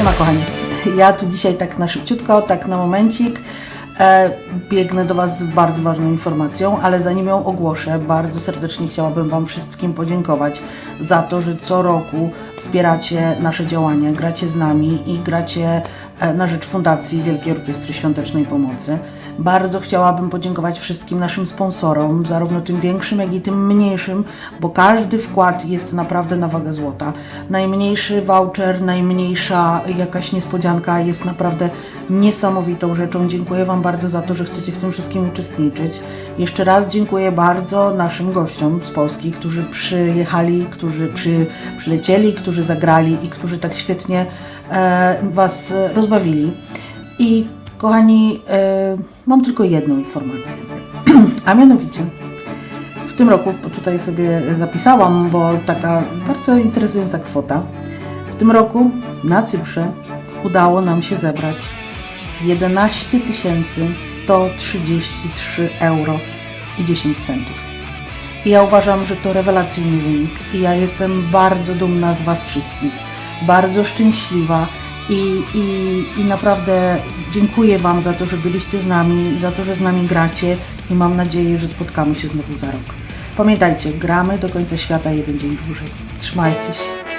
Siema kochani. Ja tu dzisiaj tak na szybciutko, tak na momencik e, biegnę do Was z bardzo ważną informacją, ale zanim ją ogłoszę, bardzo serdecznie chciałabym Wam wszystkim podziękować za to, że co roku wspieracie nasze działania, gracie z nami i gracie e, na rzecz Fundacji Wielkiej Orkiestry Świątecznej Pomocy. Bardzo chciałabym podziękować wszystkim naszym sponsorom, zarówno tym większym, jak i tym mniejszym, bo każdy wkład jest naprawdę na wagę złota. Najmniejszy voucher, najmniejsza jakaś niespodzianka jest naprawdę niesamowitą rzeczą. Dziękuję Wam bardzo za to, że chcecie w tym wszystkim uczestniczyć. Jeszcze raz dziękuję bardzo naszym gościom z Polski, którzy przyjechali, którzy przy, przylecieli, którzy zagrali i którzy tak świetnie e, Was e, rozbawili. I kochani, e, mam tylko jedną informację. A mianowicie, w tym roku, tutaj sobie zapisałam, bo taka bardzo interesująca kwota. W tym roku na Cyprze udało nam się zebrać 11 133 euro i 10 centów. I ja uważam, że to rewelacyjny wynik i ja jestem bardzo dumna z Was wszystkich, bardzo szczęśliwa i, i, i naprawdę dziękuję Wam za to, że byliście z nami, za to, że z nami gracie i mam nadzieję, że spotkamy się znowu za rok. Pamiętajcie, gramy do końca świata jeden dzień dłużej. Trzymajcie się.